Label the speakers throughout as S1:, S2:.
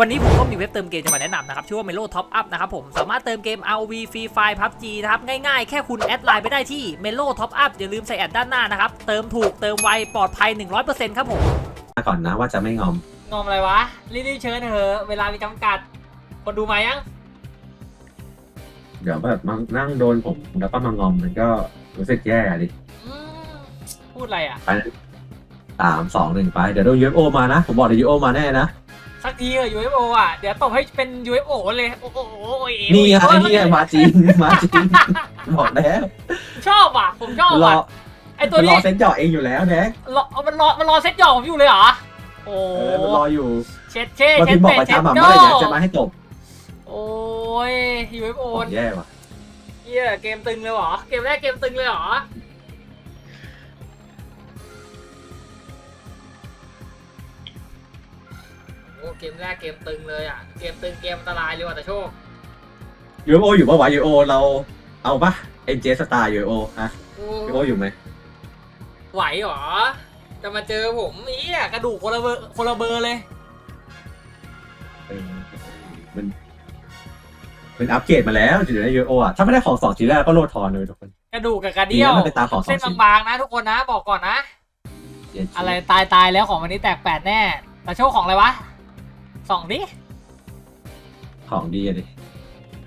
S1: วันนี้ผมก็มีเว็บเติมเกมจะมาแนะนำนะครับ ชื่อว่า Melo Top Up นะครับผม สามารถเติมเกม ROV Free Fire PUBG นะครับ ง่ายๆ แค่คุณแอดไลน์ไปได้ที่ Melo Top Up อย่าลืมใส่แอดด้านหน้านะครับ เติมถูกเติมไวปลอดภัย 100%ครับผม
S2: มาก่อนนะว่าจะไม่งอม
S1: งอมอะไรวะ รีบๆเชิญเถอะเวลามีจำกัด คนดูมายัง
S2: เดี๋ยวแบบมานั่งโดนผมแล้วก็มางอมมันก็รู้สึกแย่ดิ
S1: อืมพูดอะไรอะ
S2: ไปสามสองหนึ่งไป เดี๋ยวโดนยูเอฟโอมานะ ผมบอกเดี๋ยวยูเอฟโอมาแน่นะ
S1: สักทีเถอะ UFO อะ เดี๋ยวตบให้เป็น UFO เลย โอ้โหโอ้ย
S2: นี่ไง
S1: โอ้ย
S2: นี่ไงมาจริงมาจริงบอกแล้ว
S1: ชอบอะ ผมชอบ
S2: รอ
S1: อะ ไอตัว
S2: มันร
S1: นี้
S2: อเซ็นเจาะเองอยู่แล้วแน็ก
S1: รอมันรอมันรอเซ็ตหยอกผมอยู่เลยเหรอ โอ้
S2: เออมันรออยู่
S1: เช็ดเช่
S2: มา
S1: เช็
S2: พิ
S1: ด
S2: มพ์บอก
S1: เป็ด
S2: ประ
S1: เช็ด
S2: จำอะ
S1: โด
S2: เมื่อไหร่แน็กจะมาให้จบ
S1: โอ้ย UFO
S2: โอ้แย่ว่ะ
S1: เฮียเกมตึงเลยเหรอ เกมแรกเกมตึงเลยเหรอ เกมแรกเกมตึงเลยอะ เกมตึงเกมอันตรายเลยว่ะแต่โชค
S2: ยูเอฟโออยู่ปะวะยูเอฟโอเราเอาปะเอ็นเจสตาร์ยูเอฟโอฮะ
S1: โอ้
S2: ยูเอฟโออยู่ไหม
S1: ไหวเหรอ จะมาเจอผมอีอะกระดูกคนละเบอร์คนละเบอร์เลย
S2: เออมันมันอัปเกรดมาแล้วจุดในยูเอฟโออะถ้าไม่ได้ของสองชิ้นแรกก็โลดทอนเลยทุกคน
S1: กระดูกกับกระ
S2: ดี
S1: เดี่ยว
S2: นะมันเป็นตามของสอ
S1: เส้
S2: ง
S1: น
S2: ชิ้น
S1: บางๆนะทุกคนนะบอกก่อนนะอะไรตายตายแล้วของวันนี้แตกแปดแน่ แต่โชคของอะไรวะ สองดิ
S2: ของดีอะดิ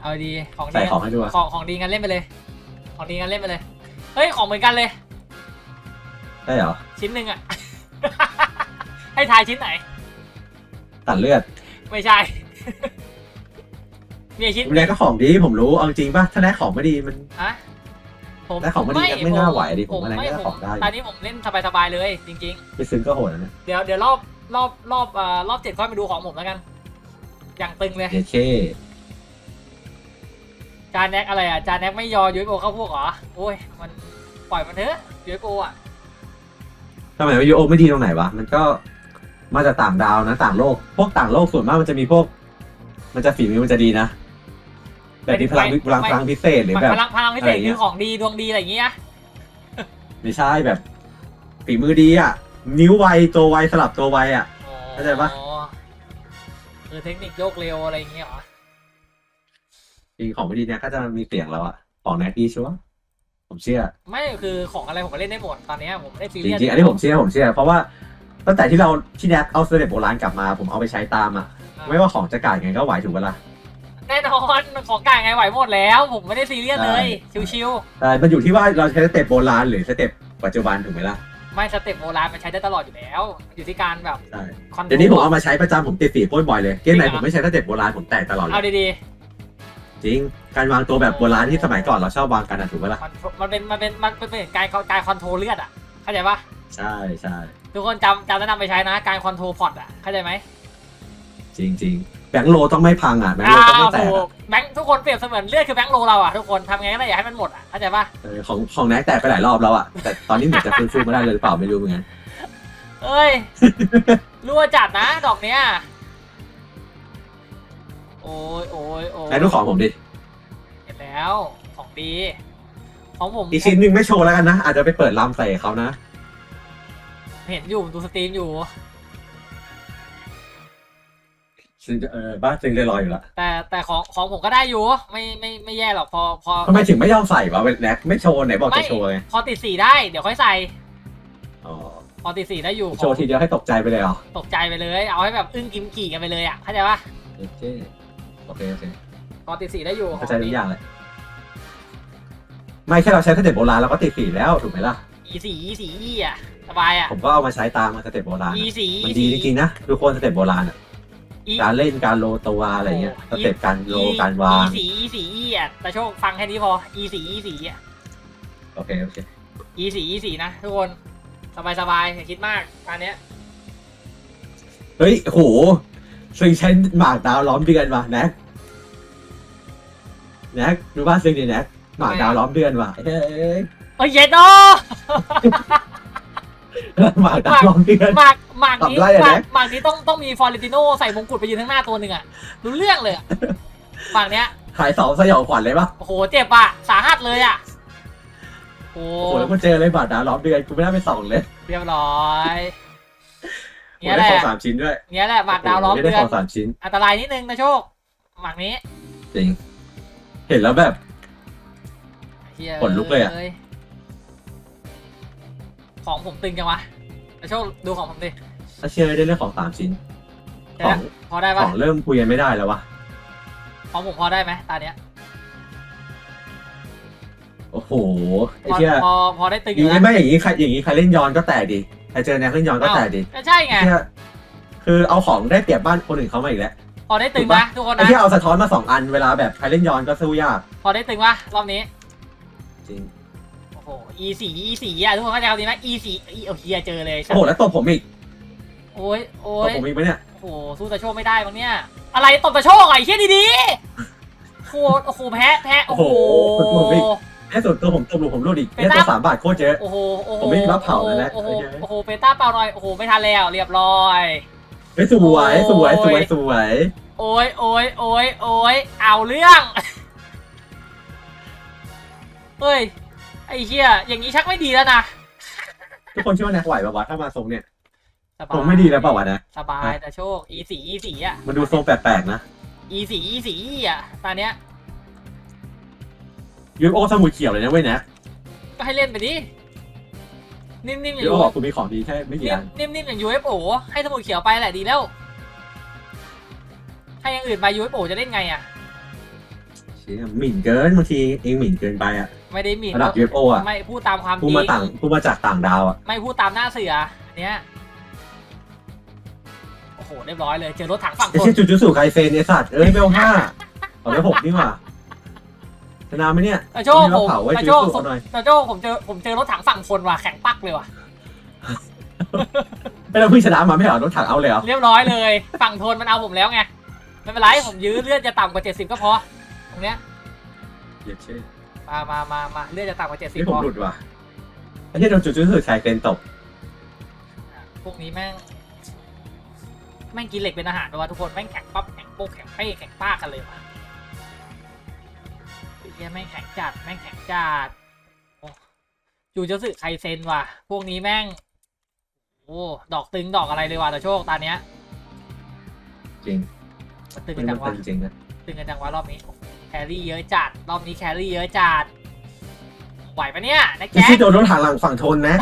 S1: เอาดีของดี
S2: ใส่ของให้ดูอะ
S1: ของของดีกันเล่นไปเลย ของดีกันเล่นไปเลย เฮ้ยของเหมือนกันเลย
S2: ได้เหรอ
S1: ชิ้นหนึ่งอะ ให้ทายชิ้นไหน
S2: ตัดเลือด
S1: ไม่ใช่ มีชิ้น
S2: แรกก็ของดีผมรู้เอาจริงป่ะถ้าได้ของไม่ดีมัน
S1: อะผม
S2: ได้ของไม่ดีไม่น่าไหวดิผมว่าอะไร
S1: ไม่
S2: ก็ได้ของได้
S1: ตอนนี้ผมเล่นสบายๆเลย จริง
S2: ไปซื้อก็โหดนะเนี่ย
S1: ๆ เดี๋ยวเดี๋ยวรอบ รอบรอบเอ่อรอบเจ็ดค่อยมาดูของผมแล้วกัน อย่างตึงเลย
S2: เยเค
S1: จานแน็กอะไรอะ จานแน็กไม่ยอยูเอฟโอเข้าพวกเหรอ โอ้ย มันปล่อยมันเถอะยูเอฟโออะ
S2: ทำไมยูโอไม่ดีตรงไหนวะ มันก็มาจากต่างดาวนะ ต่างโลก พวกต่างโลกส่วนมากมันจะมีพวก มันจะฝีมือมันจะดีนะ แบบนี้พลังพลังพลังพิเศษหรือแบบ
S1: พลังพลังพิเศษ
S2: อะไรเงี้
S1: คื
S2: ย
S1: อของดีดวงดีอะไรอย่างเงี้ย
S2: ไม่ใช่แบบฝีมือดีอะ นิ้วไวตัวไวสลับตัวไวอะเข้าใจปะ
S1: อ๋อคือเทคนิคโยกเร็วอะไรอย่างเงี้ยเหรอ
S2: จริงของไม่ดีเนี่ยก็จะมีเสียงแล้วอะของแนทดีชัวร์ผมเชื่อ
S1: ไม่คือของอะไรผมก็เล่นได้หมดตอนเนี้ยผมไม่ได้ซี
S2: จ
S1: เรียส
S2: ริงๆอันนี้ผมเชื่อผมเชื่อ เพราะว่าตั้งแต่ที่เราที่แนทเอาสเต็ปโบราณกลับมา ผมเอาไปใช้ตามอะ ไม่ว่าของจะกาดไงก็ไหวถูกปะล่ะ
S1: แน่นอนของกลางไงไหวหมดแล้ว ผมไม่ได้ซีเรียสเลยชิว
S2: แต่มันอยู่ที่ว่าเราใช้สเต็ปโบราณหรือสเต็ปปัจจุบันถูกไหมล่ะ
S1: ๆ ไม่สเต็ปโบราณมันใช้ได้ตลอดอยู่แล้ว อยู่ที่การแบบ
S2: ใช่
S1: คอนโทรล
S2: เดี๋ยวนี้ผมเอามาใช้ประจำผมติดสีโป้นบ่อยเลย เกมไหน
S1: จริงเหรอ
S2: ผมไม่ใช้สเต็ปโบราณผมแตกตลอดเล
S1: เอา
S2: ย
S1: ดี
S2: จริง การวางตัวแบบโบราณที่สมัยก่อนเราชอบวางกันอะถูกปะล่ะ
S1: ๆมันมันเป็นมันเป็นมันเป็นการการคอนโทรลเลือดอะเข้าใจปะ
S2: ใช่ใช่
S1: ทุกคนจำจำแนะนำไปใช้นะ การคอนโทรลพอร์ตอะเข้าใจไหม
S2: จริงจริง แบงค์โลต้องไม่พังอะแบงค์โลต้องไม่แตก
S1: ถู
S2: อะ
S1: กแบงค์ทุกคนเปรียบเสมือนเลือดคือแบงค์โลเราอะทุกคนทำไงก็ได้อย่าให้มันหมดอะเข้าใจปะ
S2: เออของของแน็กแตกไปหลายรอบแล้วอะแต่ตอนนี้เหมือนจะฟื้นฟูไม่ได้เลยหรือเปล่าไม่รู้เหมือนกัน
S1: เอ้ยรั่วจัดนะดอกเนี้ยโอ้ยโอ้ยโอ้ย
S2: แน็กดูของผมดิ
S1: เห็นแล้วของดีของผม
S2: อีกชิ้นหนึ่งไม่โชว์แล้วกันนะอาจจะไปเปิดลำใส่เขานะ
S1: เห็นอยู่ดูสตรีมอยู่
S2: ซึ่งเออบ้านซึ่งได้รออยู่ละ
S1: แต่แต่ของของผมก็ได้อยู่ ไม่ไม่ไม่แย่หรอกพอพอ
S2: ทำไมถึงไม่ยอมใส่วะแน็กไม่โชว์ไหนบอก
S1: ไม่
S2: จะโชว์ไง
S1: พอติดสีได้เดี๋ยวค่อยใส่
S2: อ๋อ
S1: พอติดสีได้อยู่
S2: โชว์ทีเดียวให้ตกใจไปเลยเหรอ
S1: ตกใจไปเลย เอาให้แบบอึ้งกิมกี่กันไปเลยอะเข้าใจปะ
S2: โอเคโอเคโอเค
S1: พอติดสีได้อยู่
S2: เข้าใจทุกอย่างเลยไม่แค่เราใช้สเต็ปโบราณเราก็ติดสีแล้วถูกไหมล่ะ
S1: อีสีอีสีอีอะสบายอะ
S2: ผมก็เอามาใช้ตามสเต็ปโบราณ
S1: อี
S2: อะ
S1: สี
S2: มันดีจริงๆนะทุกคนสเต็ปโบราณอะ
S1: อี
S2: การเล่นการโลตัวอะไรเงี้ยสเต็ปการโลการวาง
S1: อีสีอีสีอีอะแต่โชคฟังแค่นี้พออีสีอีสีอะ
S2: โอเคโอเค
S1: อีสีอีสีนะทุกคนสบายสบายอย่าคิดมากตอนเนี้ย
S2: เฮ้ยโหซึ่งใช้หมากดาวล้อมเดือนว่ะแน็กแน็กรู้ป่ะซึ่งนี่แน็กหมากดาวล้อมเดือนว่ะเฮ้ย
S1: โอ้ยเย็ดโอ
S2: หมากดาวล้อมเดือน
S1: หมากหมากนี้
S2: ทำไรอะ
S1: หมาก
S2: แน็ก
S1: หมากนี้ต้องต้องมีฟอร์เรนติโนใส่มงกุฎไปยืนข้างหน้าตัวหนึ่งอะรู้เรื่องเลยอะหมากเนี้ย
S2: ขายสองสยองขวัญเลยปะ
S1: โอ้โหเจ็บอะสาหัสเลยอะโอ้
S2: โอ้โหแล้วกูเจอเลยหมากดาวล้อมเดือนกูไม่ได้ไปส่องเลย
S1: เรียบร้อย
S2: ผม
S1: เงี้ย
S2: ได้
S1: แห
S2: ขอ
S1: ละ
S2: งสามชิ้นด้วย
S1: เงี้ยแหละหมากดาวล้อม
S2: ไม่
S1: เดื
S2: ได้
S1: อ
S2: ข
S1: น
S2: องสามชิ้น
S1: อันตรายนิดนึงนะโชคหมากนี้
S2: จริง เห็นแล้วแบบ
S1: เหี้ย
S2: ขนลุกเลยอะ
S1: ของผมตึงจังวะนะโชคดูของผมดิ
S2: ถ้าเชื่อได้เรื่องของสามชิ้น
S1: เดี๋ยว
S2: ขอ
S1: นะ
S2: ง
S1: พอได้
S2: ข
S1: ปะ
S2: องเริ่มคุยกันไม่ได้แล้ววะ
S1: ของผมพอได้ไหมตาเนี้ย
S2: โอ้โห ไอ้
S1: พอ
S2: เชี่ย
S1: พอพอได้ตึง
S2: อ
S1: อยู่
S2: ย่างนี้
S1: นะ
S2: ไม่อย่างนี้ใครอย่างนี้ใครเล่นย้อนก็แตกดิ ใครเจอแนวเล่นย้อนก็แตกดิ
S1: ก็ใช่ไง
S2: ไอ้เชี่ยคือเอาของได้เปรียบบ้านคนอื่นเขามาอีกแล้ว
S1: พอได้ตึง
S2: ถูกปะ
S1: นะทุกคน
S2: ไอ้
S1: นะ
S2: ที่เอาสะท้อนมาสองอัน เวลาแบบใครเล่นย้อนก็สู้ยาก
S1: พอได้ตึงปะรอบนี้
S2: จริง
S1: โอ้โห e สี่ e สี่อะทุกคนเข้าใจคำนี้ไหม e สี่อีโอเฮียเจอเลย
S2: โอ้โหแล้วตบผมอีก
S1: โอ้ยโอ้
S2: ตบ
S1: ย
S2: ผมอีกปะเนี่ย
S1: โอ้โหสู้ตะโชคไม่ได้มั้งเนี่ยอะไรตบตะโชคอะไอ้เฮียดีๆโคตรโอ้โหแพ้แพ้โอ้โห
S2: แค่ส่วนตัวผมตบหลุมผมรูดอีก
S1: เป็น
S2: แค่
S1: ห
S2: ตัว
S1: น้า
S2: สามบาทโคตรเยอะ
S1: โอ้โหโอ้โห
S2: ผมไม่มีมะเผาแล้วนะ
S1: โอ้โห
S2: โอเค
S1: โอ้โหเปต้าเปล่าหน่อยโอ้โหไม่ทันแล้วเรียบร้อย
S2: เฮ้ยสวยสวยสวยสวย
S1: โอ้ยโอ้ยโอ้ยโอ้ยเอาเรื่อง เฮ้ย ไอ้เหี้ยอย่างนี้ชักไม่ดีแล้วนะ
S2: ทุกคนคิดว่าแนกไหวป่าวะถ้ามาทรงเนี่ย
S1: ส
S2: ทรงไม่ดีแล้วเปล่าวะนะ
S1: สบายแต่โชค e สี่ e สี่อะ
S2: มันดูทรงแปลกๆนะ
S1: e สี่ e สี่อะตอนเนี้ย
S2: ยูโอสมุดเขียวเลยนะเว้ยนะ
S1: ก็ให้เล่นไปดิ นิ่มๆอย่าง
S2: ยูโอ
S1: ยู
S2: บอกกูมีของดีแค่ไม่กี่อัน
S1: นิ่มๆอย่าง UFO ให้สมุดเขียวไปแหละดีแล้ว ให้อย่างอื่นไป UFO จะเล่นไงอะ
S2: เชี่ยหมิ่นเกินบางทีเองหมิ่นเกินไปอะ
S1: ไม่ได้หมิ่น
S2: ระดับ UFO อะ
S1: ไม่พูดตามความจ
S2: กู
S1: ริง
S2: มาต่างกูมาจากต่างดาวอะ
S1: ไม่พูดตามหน้าเสืออันเนี้ยโอ้โหเรียบร้อยเลยเจอรถถังฝั่ง
S2: ไอ้
S1: ทน
S2: เชี่ยจูจูสู่ไคเซนไอ้สัตว์เอ้ยเบลห้าเอาไปหกนี่หว่าชนะไหมเนี่ย
S1: ตาโชค
S2: มี
S1: ผม
S2: มะเผาไว้
S1: ตา
S2: จู
S1: โชค
S2: จูเอาหน่อย
S1: ตาโชคผมเจอผมเจอรถถังฝั่งทนว่ะแข็งปักเลยว่ะ
S2: ไม่เราเพิ่งชนะมาไม่เหรอรถถังเอาเลยเหรอ
S1: เรียบร้อยเลย ฝั่งทนมันเอาผมแล้วไงไม่เป็นไรผมยื้อเลือดจะต่ำกว่า70ก็พอตรงเนี้ย
S2: เหี้ยเช่
S1: มามามามาเลือดจะต่ำกว่า
S2: นี่
S1: 70
S2: ผม
S1: พอ
S2: หลุดว่ะไอ้เชี่ยโดนจูจูสู่ไคเซนตบ
S1: พวกนี้แม่ง แม่งกินเหล็กเป็นอาหารด้วยวะทุกคน แม่งแข็งปั๊บแข็งโป๊กแข็งเป้แข็งป้ากันเลยว่ะไอ้เหี้ยแม่งแข็งจัด แม่งแข็งจัดโอ้จูจะสึไคเซนว่ะ พวกนี้แม่ง โอ้ ดอกตึงดอกอะไรเลยว่ะตาโชคตาเนี้ย
S2: จริง
S1: มันตึง
S2: มั
S1: กันนจัง
S2: มั
S1: วะ
S2: นจริงๆนะ
S1: ตึงกันจังวะรอบนี้ แครี่เยอะจัด รอบนี้แครี่เยอะจัด ไหวปะเนี่ยนะ
S2: ไอ้
S1: แจ๊
S2: ที่
S1: ค
S2: โดนรถถังหลังฝั่งทนนะ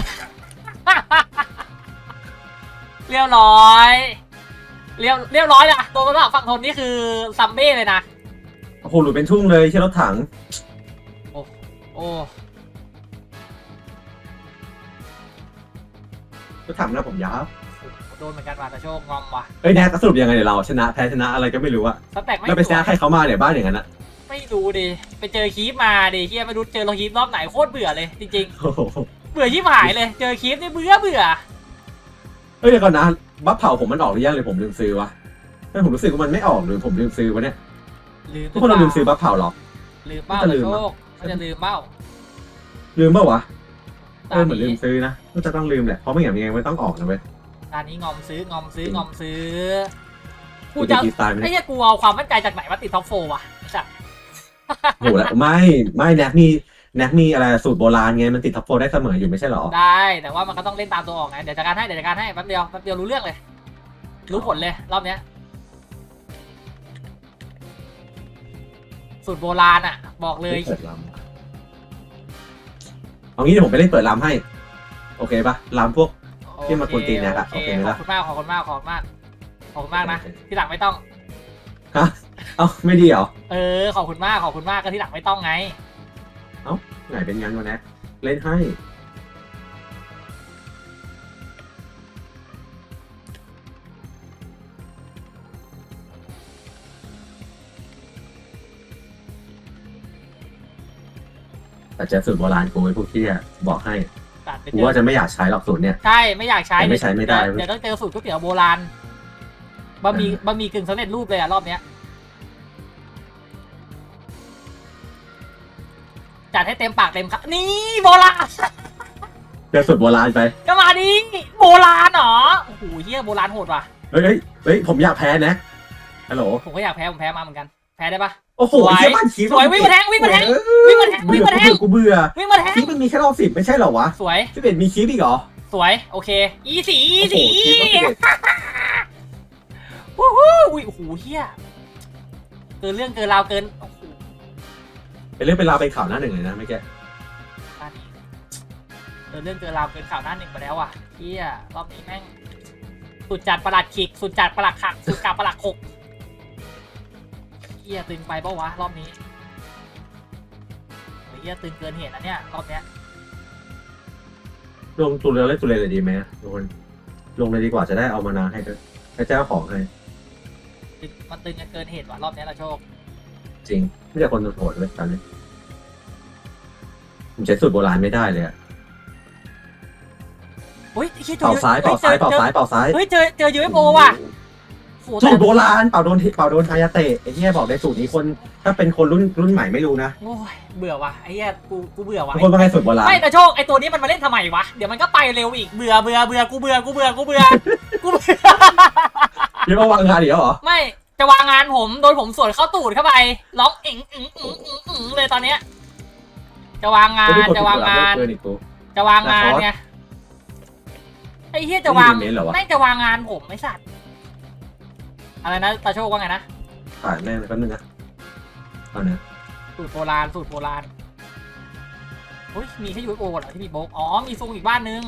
S1: เรียบร้อย เรียบเรียบร้อยนะตัวกระดับฝั่งทนนี่คือซัมเบ้เลยนะ
S2: โอ้โหหลุดเป็นทุ่งเลยเชี่ยรถถัง
S1: โอ้
S2: รถถังนะผมยาว
S1: โดนเหมือนกันว่ะแต่โชคงอมว่ะ
S2: เอ้ยแนกสรุปยังไงเดี๋ยวเราชนะแพ้ชนะอะไรก็ไม่รู้อะ
S1: สแต็กไม่
S2: แล้วไปช
S1: สว
S2: นะ
S1: ย
S2: ใครเขามาเนี่ยบ้านอย่างนั้นอะ
S1: ไม่รู้ดิ ไปเจอคีฟมาดิเฮียไม่รู้เจอเราคีฟรอบไหนโคตรเบื่อเลยจริง
S2: โอ้โห
S1: ๆ เบื่อชิบหายเลย เจอคีฟนี่เบื่อเบื่อ
S2: เอ้ยเดี๋ยวก่อนนะบัฟเผาผมมันออกหรือยังเลยผมลืมซื้อวะไม่ผมรู้สึกว่ามันไม่ออกหรือผมลืมซื้อวะเนี่ย
S1: ลืม
S2: ทุกคนเราลืมซื้อบัฟเผาหรอ
S1: ลืมเป้า
S2: น่าจะ
S1: แต่
S2: ลืม
S1: โช
S2: อะ
S1: คน่าจะลืมเป้า
S2: ลืมเปล่าวะเอ
S1: ตา
S2: อเหมือนลื
S1: นี้
S2: มซื้อนะก็จะต้องลืมแหละเพราะไม่อย่างยังไงมันต้องออกนะเว้ย
S1: ตานี้งอมซื้องอมซื้อ
S2: จริง
S1: งอมซื้อ กู
S2: กู
S1: จะ
S2: จะกีตายไหม
S1: ไอ้
S2: เนี่ย
S1: เหี้ยกูเอาความมั่นใจจากไหนมาติดท็อปโฟร์วะจัด
S2: โหแล้วไม่ไม่แนกมีแนกมีอะไรสูตรโบราณไงมันติดท็อปโฟร์ได้เสมออยู่ไม่ใช่หรอ
S1: ได้ แต่ว่ามันก็ต้องเล่นตามตัวออกไง เดี๋ยวจัดการให้ เดี๋ยวจัดการให้ แป๊บเดียว แป๊บเดียวรู้เรื่องเลย รู้ผลเลย รอบเนี้ย สูตรโบราณอะ บอกเลย
S2: ไม่เปิดลำเอางี้เดี๋ยวผมไปเล่นเปิดลำให้ โอเคปะลำพวก ที่มากวนตีนเนี่ยอะ
S1: โอ
S2: โอ
S1: เค
S2: เคไหม
S1: ขอ
S2: ล่ะ
S1: บคุณมาก ขอบคุณมาก ขอบคุณมาก ขอบคุณมากนะ
S2: โอเค
S1: ที่หลังไม่ต้อง
S2: ฮะ เอ้าไม่ดีเหรอ
S1: เออขอบคุณมากขอบคุณมากก็ที่หลังไม่ต้องไง
S2: ไหนเป็นงั้นวะแนกเล่นให้แต่เจอสูตรโบราณกูไอ้พวกที่บอกให้
S1: ตัดไป
S2: กู
S1: เจอ
S2: ว่าจะไม่อยากใช้หรอกสูตรเนี่ย
S1: ใช่ไม่อยากใช้
S2: แต่ไม่ใช้ไม่ได้
S1: เยวเดี๋ยวต้องเจอสูตรก๋วยเตี๋ยวโบราณบะหมี่บะหมี่กึ่งสำเร็จรูปเลยอะรอบเนี้ย จัดให้เต็มปากเต็มคำนี่โบราณ
S2: เจอสูตรโบราณไป
S1: ก็มาดิโบราณเหรอโอ้โหเฮียโบราณโหดว่ะ
S2: เฮ้ยเฮ้ยเฮ้ยผมอยากแพ้นะฮัลโหล
S1: ผมก็อยากแพ้ผมแพ้มาเหมือนกัน แพ้ได้ปะ
S2: โอ้โห
S1: สวย
S2: ไอ้เหี้ยบ้านคีบ
S1: สวยวิ่งมาแทงวิ่งมาแทง
S2: เออ
S1: วิ่งมาแทงวิ่งมาแทง
S2: กูเบื่อ
S1: วิ่งมาแทง
S2: คีบมันมีแค่รอบสิบไม่ใช่เหรอวะ
S1: สวย
S2: ที่เป็นมีคีบอีกเหรอ
S1: สวย โอเค อีสีอี
S2: โอ้โห
S1: สี
S2: คิดว่าสิบเอ็ด
S1: วู้ฮู้อุ้ยโอ้โหเฮียเกินเรื่องเกินราวเกิน โอ้โห
S2: เป็นเรื่องเป็นราวเป็นข่าวหน้าหนึ่งเลยนะเมื่อกี้
S1: อันนี้เกินเรื่องเกินราวเกินข่าวหน้าหนึ่งไปแล้วอะเฮียรอบนี้แม่งสุดจัดประหลัดขิกสุดจัดประหลัดขักสุดกาประหลัดขกเฮียตึงไปปะวะรอบนี้โอ้ยเฮียตึงเกินเหตุนะเนี่ยรอบเนี้ย
S2: ลงตุเรเล่นตุเรเลยดีไหมทุกคนลงเลยดีกว่าจะได้เอามานาให้ด้วยให้เจ้าของให้
S1: ตึงมันตึงกันเกินเหตุว่ะรอบเนี้ยละโชค
S2: จริงไม่ใช่คนโหดเลยตอนนี้ผมใช้สูตรโบราณไม่ได้เลยอะ
S1: เฮ้ยไอ้เฮียเจอ
S2: เป่าซ้ายเป่าซ้ายเป่าซ้ายเป่าซ้าย
S1: เฮ้ยเจอเจอ UFO ว่ะโห
S2: สู
S1: แต่
S2: ตรโบราณเป่าโดนเป่าโดนไฮายาเตะไอ้เหี้ยบอกในสูตรนี้คนถ้าเป็นคนรุ่นรุ่นใหม่ไม่รู้นะ
S1: โอ้ยเบื่อว่ะไอ้เหี้ยกูกูเบื่อว่ะ
S2: ทุกคนว่าไงสูตรโบราณ
S1: ไม่แต่โชคไอ้ตัวนี้มันมาเล่นทำไมวะ เดี๋ยวมันก็ไปเร็วอีกเบื่อเบื่อเบื่อกูเบื่อกูเบื่อกูเบื่อกูเบื่อ
S2: พี่ว่าวางงานอีกแล้วเหรอ
S1: ไม่ จะวางงานผมโดนผมสวนเข้าตูดเข้าไปร้องอิงอิงอิงอิงอิงเลยตอนเนี้ย จะวางงาน
S2: ไม่ได้กด
S1: จะวางงาน
S2: เกินอีกกู
S1: จะวางงานไงไอ้เหี้ยจะวาง
S2: ไม่ได้เน้นเหรอวะ
S1: ไม่จะวางงานผมไม่สัตว์อะไรนะตาโชคว่าไงนะ
S2: ถ่ายแม่งแป๊บนึงนะเอาเนี่ย
S1: สูตรโบราณสูตรโบราณเฮ้ยมีแค่ UFO เหรอที่มีโบกอ๋อมีซุงอีกบ้านนึง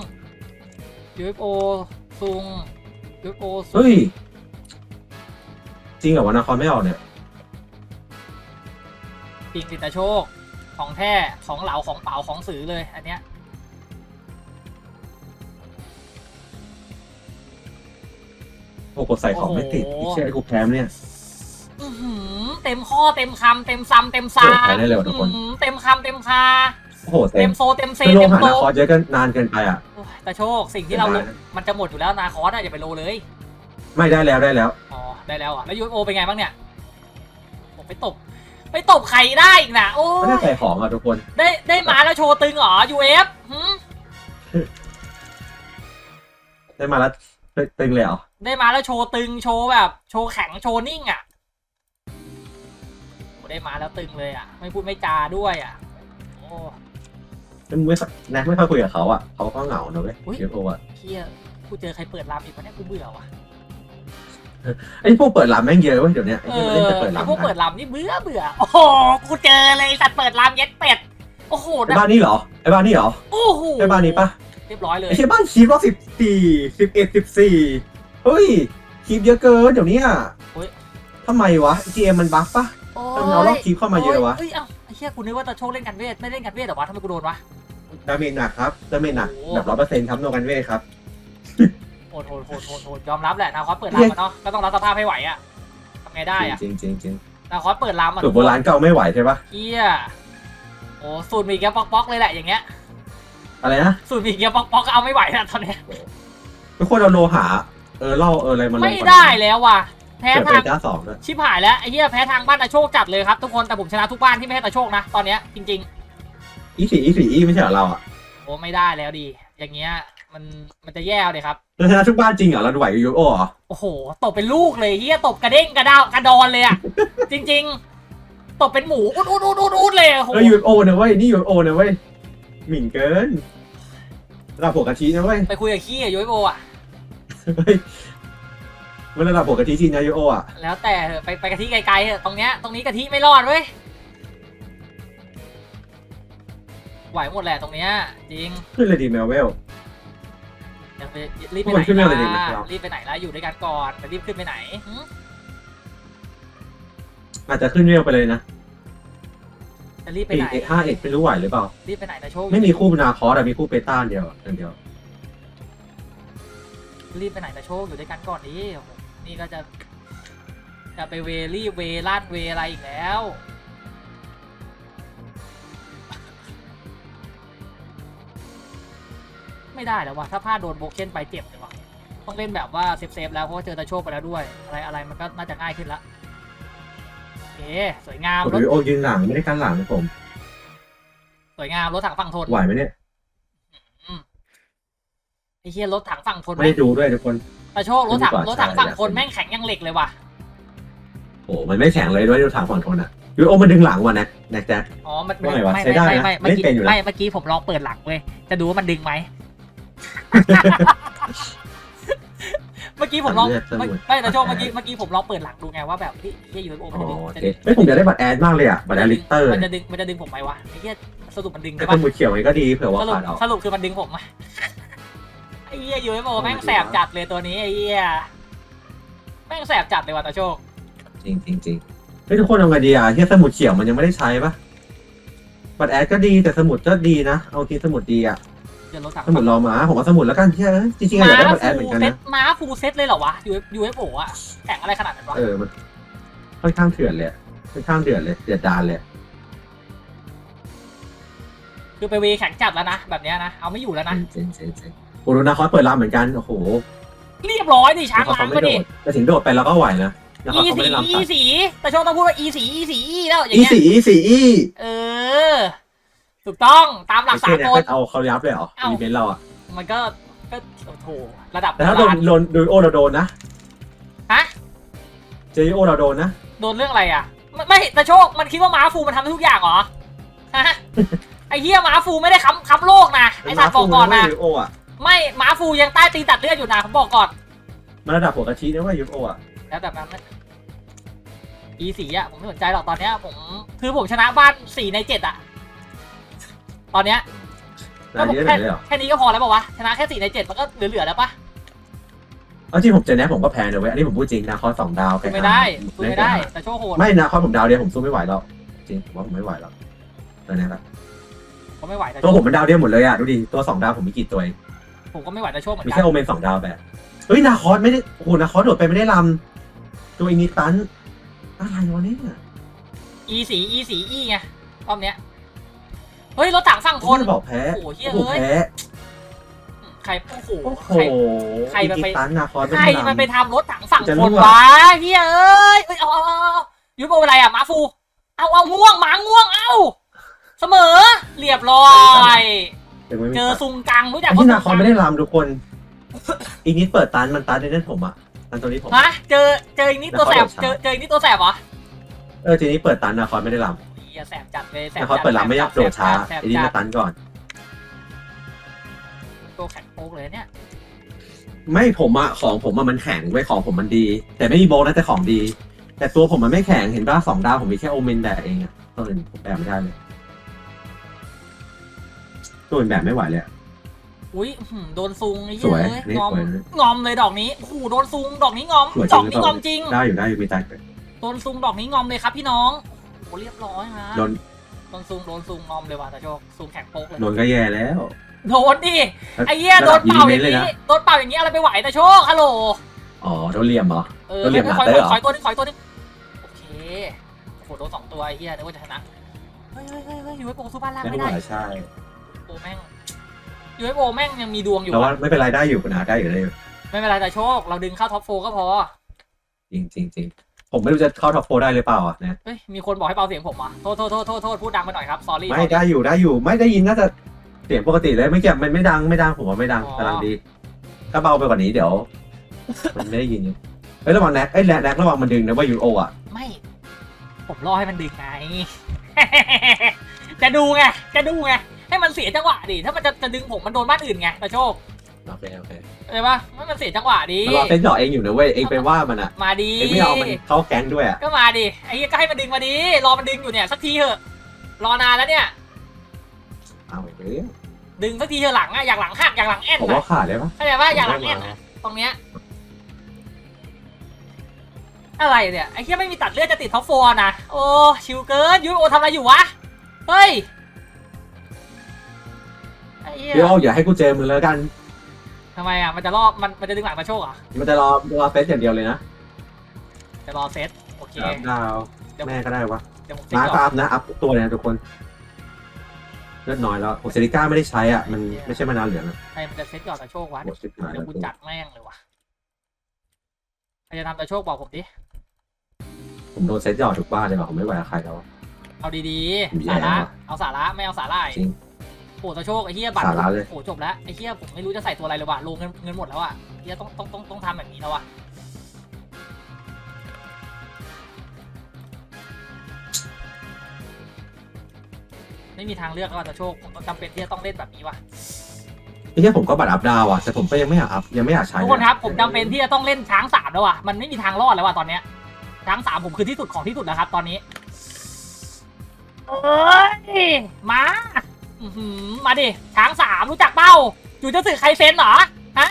S1: UFO ซุง UFO ซุง
S2: เฮ้ย จริงเหรอวะนาครไม่ออกเนี่ย
S1: ปิงติตาโชค ของแท้ ของเหลา ของเป๋า ของสือเลย อันเนี้ย
S2: โอ้กดใส่ของไม่ติด
S1: โอ้โห
S2: ไอ้เชี่ยไอ้กูแพ้เนี่ย
S1: อื้อหือเต็มข้อเต็มคำเต็มซ้ำเต็มซา
S2: โอ้ใช้ได้เลยว่ะทุกคน
S1: อื้อหือเต็มคำเต็มคา
S2: โอ้โหเต็
S1: เต็
S2: ม
S1: มโซเต็มเซ
S2: คือโล
S1: เต็ม
S2: หะ
S1: โต
S2: นาคอร์เยอะก็นานเกินไปอะ
S1: โอ้ยตาโชคสิ่งที่เรา
S2: ได้
S1: มันจะหมดอยู่แล้วนาคอสอะอย่าไปโลเลย
S2: ไม่ได้แล้วได้แล้ว
S1: อ๋อ ได้แล้วอะแล้ว UFO เป็นไงบ้างเนี่ยผมไปตบ ไปตบใครได้อีกนะโอ้
S2: ไม่ได้
S1: ย
S2: ใส่ของอะทุกคน
S1: ได้ได้มาแล้วโชว์ตึงเหรอ UF หืม
S2: ได้มาแล้วตึงเลยเหรอ
S1: ได้มาแล้วโชว์ตึงโชว์แบบ โชว์แข็งโชว์นิ่งอะโอ้ได้มาแล้วตึงเลยอะ ไม่พูดไม่จาด้วยอะโอ้
S2: มึงไม่ค่อยแน็กไม่ค่อยคุยกับเขาอะเขาก็เหงานะเว้ย
S1: อุ๊ย
S2: เดี๋ยวโอะ
S1: เฮียกูเจอใครเปิดรามอีกวะเนี่ยกูเบื่อว่ะ
S2: ไอ้พวกเปิดร้านแม่งเยอะเว้ยเดี๋ยวนี้ไอ้
S1: เอ
S2: ที่มัน
S1: อ
S2: เล่นแต่เปิด
S1: ไอ้
S2: ร้าน
S1: พวกเปิดรามนี่เบื่อเบื่อ โอ้โห กูเจอเลยสัตว์เปิดรามเย็ดเป็ด โอ้โห
S2: ไอ้บ้านนี่เหรอไอ้บ้านนี่เหรอ
S1: โอ้โห
S2: ไอ้บ้านนี้ปะ
S1: เรียบร้อยเลย
S2: ไอ้เชี่ยบ้านคีบรอบสิบสี่สิบเอ็ดสิบสี่เฮ้ยคีบเยอะเกินเดี๋ยวนี้อะทำไมวะ GM มันบัฟปะ
S1: โอ้
S2: ทำไมเอารอบคีบเข้ามาเยอะวะ
S1: เฮ้ยเอ้าไอ้เฮียกูนึกว่าตะโชคเล่นกันเวท ไม่เล่นกันเวทเหรอวะทำไมกูโดนวะ
S2: ดาเมจหนักครับดาเมจหนัก
S1: โอ้
S2: แบบร้อยเปอร์เซ็นต์ครับโนกันเวทครับ
S1: โหดโหดโหดโหดโหดยอมรับแหละนาคอสเปิดรามอะเนาะก็ต้องรับสภาพให้ไหวอะทำไงได้อะ
S2: จริงจริงจริง
S1: นาคอสเปิดรามอะ
S2: สูตรโบราณก็เอาไม่ไหวใช่ปะ
S1: เฮียโอ้สูตรหมีเกี๊ยวป๊อกๆเลยแหละอย่างเงี้ย
S2: อะไรนะ
S1: สูตรหมีเกี๊ยวป๊อกๆก็เอาไม่ไหวแล้วตอนเนี้ย
S2: ทุกคนเอาโลหะเออเล่าเอออะไรมาลง
S1: ไม่
S2: ก่อน
S1: ได้แล้วว่ะแพ้
S2: เกิดไป
S1: ทาง
S2: จ้าสองด้วย
S1: ชิบหายแล้วไอ้เหี้ยแพ้ทางบ้านตาโชคจัดเลยครับทุกคนแต่ผมชนะทุกบ้านที่ไม่ใช่ตาโชคนะตอนเนี้ยจริง
S2: อีสี่อีสี่อีไม่ใช่เหรอเราอะ
S1: ๆโอ้ไม่ได้แล้วดี อย่างเงี้ย มันมันจะแย่เลยครับ
S2: เราชนะทุกบ้านจริงเหรอเราไหวกับยูโอเหรอ
S1: โอ้โหตบเป็นลูกเลยเหี้ยตบกระเด้งกระดาวกระดอนเลยอะจริง ๆ ตบเป็นหมูอุดอุดอุดอุดอุดเลยโอ้โห
S2: เออยูโอนะเว้ยนี่ยูโอนะเว้ยหมิ่นเกินระดับหัวกะทินะเว้ย
S1: ไปคุยกับขี้อะยูโออะ
S2: เฮ้ยมันระดับหัวกะทิจริงนะยูโออะ
S1: แล้วแต่เถอะไปไปกะทิไกลๆเถอะตรงเนี้ยตรงนี้กะทิไม่รอดเว้ยไหวหมดแหละตรงเนี้ยจริง
S2: ขึ้นเลยดีแมวเวล
S1: อย่าไปรีบไป
S2: พวก
S1: ไห
S2: มันนขึ้นไม่เอาเลยดิ
S1: ล่ะ
S2: ไม่เอา
S1: รีบไปไหนล่ะอยู่ด้วยกันก่อนแต่รีบขึ้นไปไหนหึ
S2: อาจจะขึ้นเวลไปเลยนะ
S1: จะรีบไป
S2: เอก
S1: ไหน
S2: เอกห้าเอกไม่รู้ไหวหรือเปล่า
S1: รีบไปไหนนะโชค
S2: ไม่มีคู่นาคอร์แต่มีคู่เปต้าอันเดียวอันเดียว
S1: รีบไปไหนนะโชคอยู่ด้วยกันก่อนดิโอ้โหนี่ก็จะ จะไปเวรีบเวลาดเวอะไรอีกแล้ว ไม่ได้แล้วว่ะถ้าพลาดโดนโบเคนไปเจ็บเลยว่ะต้องเล่นแบบว่าเซฟเซฟๆแล้วเพราะว่าเจอตาโชคไปแล้วด้วย อะไรอะไรมันก็น่าจะง่ายขึ้นละโอเคสวยงาม
S2: ผม
S1: รถ
S2: ยูโอยืนหลังไม่ได้กันหลังนะผม
S1: สวยงามรถถังฝั่งทน
S2: ไหวไหมเนี่ย
S1: ไอ้เฮียรถถังฝั่งทน
S2: ไม่ได้ดูด้วยทุกคน
S1: ตาโชครถถัง
S2: ไม่ดีกว่าร
S1: ถถังฝั่งทน
S2: ใช่
S1: แม่งแข็งยังเหล็กเลยว่ะ
S2: โอ้มันไม่แข็งเลยด้วยดูทางฝั่งทนอะยูโอมันดึงหลังว่ะแน็กแน็กแจ็ค
S1: อ๋อมัน
S2: ว่าไงวะ
S1: ไม่
S2: ใช้ได้
S1: ไม่
S2: นะ
S1: ไม่ไม่
S2: เล่น
S1: เมื่อกี้
S2: เป็นอยู่นะ
S1: ไม่เมื่อกี้ผมลองเปิดหลังเว้ยจะดูว่ามันดึงไหม เมื่อกี้ผมลอง
S2: เลือดสมุน
S1: ไม่แต่โชคเมื่อกี้เมื่อกี้ผมลองเปิดหลังดูไงว่าแบบพี่เฮียยูเอฟโอ
S2: อ๋
S1: มัน
S2: อ
S1: จะดึง
S2: โอเคเฮ้ยผมอยากได้บัตรแอดมากเลยอะ บัตรแอดลิตเตอร์
S1: มันจะดึงมันจะดึงผมไหมวะไอ้เฮียสรุปมันดึง
S2: แต่
S1: ใช่
S2: ค
S1: ปะ
S2: นมือเขียวไงก็ดีเผื่อว่า
S1: สรุป
S2: ขาดออก
S1: สรุปคือมันดึงผมอะไอ้เฮียยูเอฟโอแม่งแสบจัดเลยตัวนี้ไอ้เฮียแม่งแสบจัดเลยว่ะตาโชค
S2: จริงจริงจริงเฮ้ยทุกคนเอาไงดีอะที่สมุดเขียวมันยังไม่ได้ใช้ปะบัตรแอดก็ดีแต่สมุดก็ดีนะ เอาทีสมุดดีอะ
S1: เดี๋ยวรถถัง
S2: สมุดรอมาผมเอาสมุดแล้วกันที่จริงๆอะอยากได้บัตรแอดเหมือนกัน
S1: เซ
S2: นะ
S1: ตม้าฟูลเซตเลยเหรอวะยูยูเอฟโออะแข่งอะไรขนาดนั้นวะ
S2: เออมันค่อนข้างเถื่อนเลยอะค่อนข้างเดือดเลยเดือดดานเลย
S1: คือไปเวแข่งจัดแล้วนะแบบเนี้ยนะเอาไม่อยู่แล้วนะ
S2: จริงจริงจริงโอ้โหนาคอสเปิดร้านเหมือนกันโอ้โห
S1: เรียบร้อยดิช้าง
S2: นาคอส
S1: ล้าง
S2: เขา
S1: ก็
S2: ไม่โด
S1: ดิ
S2: ดแต่ถึงโดดไปแล้วก็ไหวนะนาคอส
S1: อี
S2: เขาไม่
S1: สี
S2: ได้ลำ
S1: อี
S2: ตัด
S1: สีแต่โชคต้องพูดว่าอีสีอีสีอีแล้วอย่าง
S2: อี
S1: เงี้ย
S2: สีอีสีอี
S1: เออ ถูกต้องตามหลัก
S2: ไอ้
S1: สา
S2: เชี่ย
S1: ก
S2: เนี่ย
S1: ล
S2: ก็เอาเขายับเลยเหรอ
S1: เอ้า
S2: อีเมนต์เราอะ
S1: มันก็ก็โอ้โหระดับ
S2: แต่ถ้าโดน
S1: โบรณ
S2: โดนโดนโอเราโดนนะ
S1: ฮะ
S2: เจอโอเราโดนนะ
S1: โดนเรื่องอะไรอะไม่ไม่แต่โชคมันคิดว่าม้าฟูมันทำได้ทุกอย่างเหรอฮะไอ้เหี้ยม้าฟูไม่ได้ค้ำค้ำโลกนะไอ้สัตว์บอกก่อนนะ
S2: ยูโออะ
S1: ไม่ม้าฟูยังใต้ตีนตัดเลือดอยู่นะผมบอกก่อน
S2: มันระดับหัวกะทินะเว่ายูโออะ
S1: แล้วแบบนั้นนะอีสีอะผมไม่สนใจหรอกตอนเนี้ยผมคือผมชนะบ้านสี่ในเจ็ดอะ ตอนเนี้ย
S2: นายเยอะหน่อยเลยเหรอ
S1: แค่นี้ก็พอแล้วป่าวะชนะแค่สี่ในเจ็ดมันก็เหลือๆแล้วปะ
S2: เอาจริงผมเจอแนทผมก็แพ้เลยเว้ยอันนี้ผมพูดจริงนาคอสสองดาว
S1: สู้ไม่ได้สู้ไม่ได้แต่โชคโหด
S2: ไม่นาคอสผมดาวเดียวผมสู้ไม่ไหวหรอกจริงผมว่าผมไม่ไหวหรอกตัวเนี้ยครับ
S1: ผมไม่ไหวแต่โช
S2: ตัว
S1: ค
S2: ผมมันดาวเดียวหมดเลยอะดูดิตัวสองดาวผมมีกี่ตัวเอง
S1: ผมก็ไม่ไหวแต่โชคเหมือน
S2: มี
S1: กั
S2: แค่
S1: น
S2: โอเมนสองดาวแบบเฮ้ยนาคอสไม่ได้โอ้โหนาคอสโดดไปไม่ได้ลำตัวอินิตันอะไรวะเนี่ย
S1: อีสีอีสีอีไงรอบเนี้ยเฮ้ยรถถังฝั่งค
S2: คนนบอกแพ้
S1: โอ้โหเหี้ย
S2: โอ้โห
S1: เอ้ย
S2: แพ้
S1: ใครโอ้โห
S2: โอ้โห
S1: ใคร ใคร
S2: อิ
S1: มัน
S2: นิ
S1: ไป
S2: ตันนาคอส
S1: ใคร
S2: ไม่ได้
S1: มันไป
S2: ลำ
S1: ทำรถถังฝั่ง
S2: จะ
S1: ค
S2: รู้
S1: น
S2: ว่า
S1: วะเฮ้ยเอ้ยเอ้ยเอาเอาเอาเอายุบโบอะไรอะหมาฟู เอาเอาง่วงหมาง่วงเอาเสมอเรียบร้อย
S2: ยังไม่มี
S1: เจอ
S2: ตัด
S1: ซุงกังรู้จัก
S2: ไอ้
S1: ว่า
S2: ที่
S1: ซุ
S2: นางคอ
S1: กั
S2: ส
S1: ง
S2: ไม่ได้ลำทุกคน อีนิดเปิดตันมันตันในนั้นผมอะตันตัวนี้ผม
S1: ฮะเจอเจออีกนี่ตัวแสบ
S2: แล้วเขา
S1: เจ
S2: เดี๋
S1: อ
S2: ยวช้า
S1: เจออีกนี่ตัวแสบเหรอ
S2: เออทีนี้เปิดตันนาคอสไม่ได้ล
S1: เฮี ยแสบจัดเลยแสำบ
S2: นาคอส
S1: จัด
S2: เปิดลำไม่ยับโดดช้า
S1: แสบ
S2: ไอ้นี่
S1: จั
S2: มา
S1: ด
S2: ตันก่อน
S1: ตัวแข็งโป๊กเลยเนี่ย
S2: ไม่ผมอะของผมอะมันแข็งไว้ยของผมมันดี แต่ไม่มีโบนัสแต่ของดี แต่ตัวผมมันไม่แข็งเห็นป่ะสองดาวผมมีแค่โอเมนแดกเองอะตัวอื่นผมแบกไม่ได้เลยตัวอื่นแบกไม่ไหวเลยอะ
S1: อุ้ยอื้อหือโดนซุงไอ้
S2: ส
S1: เหี้ย
S2: วย
S1: เอ้ย
S2: นี่
S1: งอม
S2: สวยเลย
S1: งอมเลยดอกนี้โอ้โหโดนซุงดอกนี้งอม
S2: สวยจ
S1: ด
S2: ริ
S1: องกนี้งอมจริง
S2: ได้อยู่ได้อยู่มีตายไป
S1: โดนซุงดอกนี้งอมเลยครับพี่น้องโอ้โห เรียบร้อยนะ
S2: โดน
S1: โดนซุงโดนซุงงอมเลยว่ะตาโชคซุงแข็งโป๊กเลย
S2: โดนก็แย่แล้ว
S1: โดนดิไอ้เหี้ยโดนเป่าอย่างนี้โดนเป่าอย่างนี้อะไรไปไหวตาโชคฮัลโหล
S2: อ๋อโดนเหลี่ยมเหรอ
S1: เออ
S2: โดนเหลี่ยม
S1: ขอย
S2: หาเตอร์เหรอ
S1: ขอยตัวนึงขอยตัวนึงโอเคโอ้โหโดนสองตัวไอ้เหี้ยนึกว่าจะชนะเฮ้ยเฮ้ยเฮ้ยเฮ้ยยูเอฟโอสู้บ้านล่าง
S2: ไม่
S1: ไม่
S2: ไหว
S1: ได้
S2: ใช่
S1: โอ้แม่งยูเอฟโอแม่งยังมีดวงอยู่
S2: แต่ว่า
S1: อะ
S2: ไม่เป็นไรได้อยู่คุณอาได้อยู่ได้อยู่
S1: ไม่เป็นไรแต่โชค เราดึงเข้าท็อปโฟก็พอ
S2: จริงจริงจริง ผมไม่รู้จะเข้าท็อปโฟได้หรือเปล่าอะเนี่ย
S1: เฮ้ยมีคนบอกให้เบาเสียงผมอะโทษโทษโทษโทษโทษพูดดังไปหน่อยครับสอรี่
S2: ไม่ได้อยู่ได้อยู่ ไม่ได้ยินน่าจะเสียงปกติเลยไม่เกี่ยวมันไม่ดังไม่ดังผมว่าไม่ดังกำลังดี ถ้าเบาไปกว่านี้เดี๋ยว มันไม่ได้ยินอยู่เฮ้ยระวังแน็กเอ้ยแน็กแน็กระวังมันดึงนะว่ายูโออะ
S1: ไม่ ผมรอให้มันดึงไง จะดูไงจะดูไงให้มันเสียจังหวะดิถ้ามันจะจะดึงผมมันโดนบ้านอื่นไงแต่โชค
S2: โอเคโอเค
S1: เข้าใจปะให้มันเสียจังหวะดิ
S2: มันรอเต้นหยอเองอยู่นะเว้ยเองไปว่ามันอะ
S1: มาดี
S2: เองไม่เอามันเข้าแก๊งด้วยอะ
S1: ก็มาดิไอ้เหี้ยก็ให้มันดึงมาดิรอมันดึงอยู่เนี่ยสักทีเถอะ รอนานแล้วเนี่ย
S2: เอาอีกแล้ว
S1: ดึงสักทีเถอะหลังอะอยากหลังหักอยากหลังแอน
S2: ผม
S1: นะ
S2: ว่าขาดเลยปะ
S1: เข้าใจปะอยากหลังแอนอะตรงเนี้ยอะไรเนี่ยไอ้เหี้ยไม่มีตัดเลือดจะติดท็อปโฟร์นะ โอ้ชิวเกินยูโอทำอะไรอยู่วะ เฮ้ยไอ้เหี้ย
S2: ยูโออย่าให้กูเจอมึงแล้วกัน
S1: ทำไมอะ มันจะรอบมันมันจะดึงหลังมาโชคเหรอะ
S2: มันจะรอรอเซตอย่างเดียวเลยนะ
S1: จะรอเซตโอเค
S2: ดาว
S1: เดี๋ยว
S2: แม่ก็ได้วะ
S1: เดี๋ยวผมเซต
S2: มา
S1: ก่
S2: ก็
S1: อน
S2: อัพนะ อัพทุกตัวเลยนะทุกคนเลือดน้อยแล้วโอเซริก้าไม่ได้ใช้อะ มันไม่ใช่มานานเหลืองอะ
S1: ใครมันจะเซตก่อนแต่โชควะ
S2: หมดสิบหาย
S1: เดี๋
S2: แล้
S1: ยว
S2: ว
S1: กูจัดแม่งเลยวะใครจะทำแต่โชคบอกผมดิ
S2: ผมโดนเซตหยอดทุกบ้านเลยว่ะผมไม่ไหวกับใครแล้วอะ
S1: เอาดี
S2: ผม
S1: ๆ
S2: แย่
S1: สาระ
S2: ว่ะ
S1: เอาสาระไม่เอาสาระ
S2: จริง
S1: โอ้ตะโชคไอ้เหี้ยบัตร
S2: สาระเลย
S1: โอ้จบแล้วไอ้เหี้ยผมไม่รู้จะใส่ตัวอะไรเลยว่ะลงเงินเงินหมดแล้วอะเหี้ยต้องต้องต้องต้องทำแบบนี้แล้วอะไม่มีทางเลือกแล้วอะตะโชคผมต้องจำเป็นที่จะต้องเล่นแบบนี้ว่ะ
S2: ไอ้เหี้ยผมก็บัตรอัพดาวอะแต่ผมก็ยังไม่อยากอัพยังไม่อยากใช้
S1: ทุกคนครับผมจำเป็นที่จะต้องเล่นช้างสามแล้วอะมันไม่มีทางรอดแล้วอะตอนเนี้ยช้างสามผมคือที่สุดของที่สุดแล้วครับ ตอนนี้เอ้ยมา อื้อหือมาดิช้างสามรู้จักเป้าอยู่จะสื่อใครเซนเหรอฮะ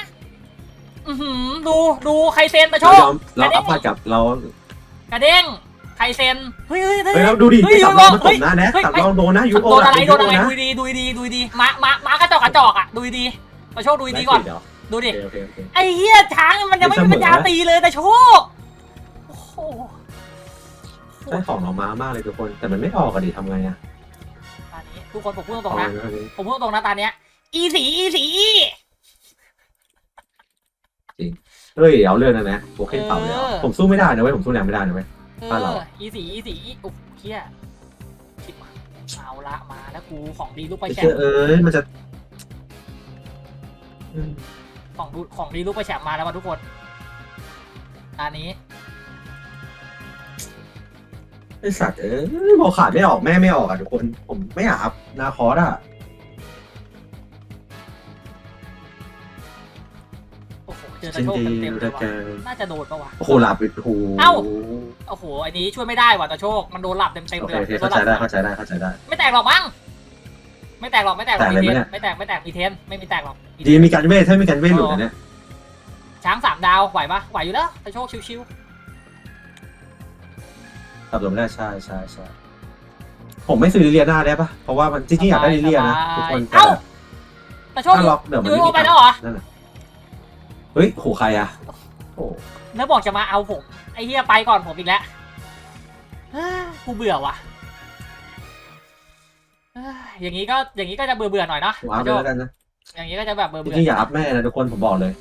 S1: อือหือดูดูใครเซนตะโช
S2: เรา
S1: ค
S2: ยอมเราอัพบัตรกับเรา
S1: กระเด้งใครเซนเฮ้ยเฮ้ยเฮ้ย
S2: เฮ้ยแล้วดูดิ
S1: เฮ้ย
S2: ไอ้สับรองมัน
S1: เฮ้
S2: ต
S1: ย
S2: กหน้าแนะ
S1: เฮ้ย
S2: สับรองโดนนะยูโอ
S1: โดนอะไรโดนอะไร
S2: นะ
S1: ดูดีดูดีดูดีมามามากระจอกกระจอกอะดูดีตะโชคดูดีก่อน
S2: เดี๋ยว
S1: ดูดิ
S2: โอเคโอเคโอเค
S1: ไอ้เหี้ยช้างมันยังไม่มีปัญญาตีเลยแต่โชคโอ้โห
S2: ได้ของเรามามากเลยทุกคน แต่มันไม่ออกอะดิทำไงอะ
S1: ตอนนี้ ทุกคนผมพูดต
S2: อ
S1: ร
S2: อก
S1: งๆนะ
S2: เลย
S1: ผมพูดตรงๆนะตอนเนี้ย อีสีอีสีอี
S2: เฮ้ยเอาเรื่องนะนะโบเคนเป่าเลยเหรอ
S1: เออ
S2: ผมสู้ไม่ได้นะเว้ยผมสู้แรงไม่ได้นะเว้ย
S1: เอ
S2: บ้านเรา
S1: ออีสีอีสีอีโอ้เหี้ยชิบหายเอาละมาแล้วกูของดีลูกไป
S2: ไอ้
S1: แช
S2: เชื่
S1: ม
S2: อ
S1: ป์
S2: เอ้ยมันจะอืม
S1: ของดูของดีลูกไปแชมป์มาแล้วว่ะทุกคนตอนนี้
S2: ไอสัตว์เอ้ยบอกขาดไม่ออกแม่ไม่ออกอะทุกคน ผมไม่อยากอัพนาคอร์ดอะ
S1: โอ้โหเจอตะ
S2: จริง
S1: โชค
S2: จริง
S1: เต็มๆเล
S2: จะ
S1: ยว่ะ
S2: เจอ
S1: น่าจะโดนปะวะ
S2: โอ้โหหลับอีกโอ้โห
S1: เอ้า โอ้โหอันนี้ช่วยไม่ได้ว่ะตะโชคมันโดนหลับเต็ม
S2: โอ
S1: ๆ
S2: เค
S1: เลย
S2: โอเคเข้าใจได้เข้าใจได้เข้าใจได้
S1: ไม่แตกหรอกมั้งไม่แตกหรอกไม่แตกหรอก
S2: แตกเลย
S1: มี
S2: ไหม
S1: เท
S2: เนี่
S1: น
S2: ย
S1: ไม่แตกไม่แตกมีเทนไม่มีแตกหรอกมีเท
S2: ดี
S1: น
S2: มีการเวทถ้ามีการเวทหลุดอันเนี้ย
S1: ช้างสามดาวไหวปะไหวอยู่แล้วตะโชคชิว
S2: ตับลมได้ใช่ใช่ใช่ผมไม่ซื้อลิเลียนาได้ปะเพราะว่ามันจริงๆอยากได้ลิเลียนะทุกคน
S1: ๆเอ้าตะโชค
S2: ถ้าล็อกเดี๋ยวมัน
S1: ยู
S2: ไม่
S1: โอ
S2: มี
S1: ไปแล้วเหรอ
S2: นั่นน่ะเฮ้ยโหใครอะโอ้
S1: แล้วบอกจะมาเอาผม ไอ้เฮียไปก่อนผมอีกแล้วเฮ้ยกูเบื่อว่ะเฮ้ยอย่างนี้ก็อย่างนี้ก็จะเบื่อเบื่อๆหน่อยเนาะ
S2: ผมอัพ
S1: ตะ
S2: เล
S1: โช
S2: ย
S1: ค
S2: แล้วกันนะ
S1: อย่างนี้ก็จะแบบเบื่อ
S2: จ
S1: เบื่
S2: ริงๆอ
S1: อ
S2: ย่าอัพแม่นะทุกคนผมบอกเลย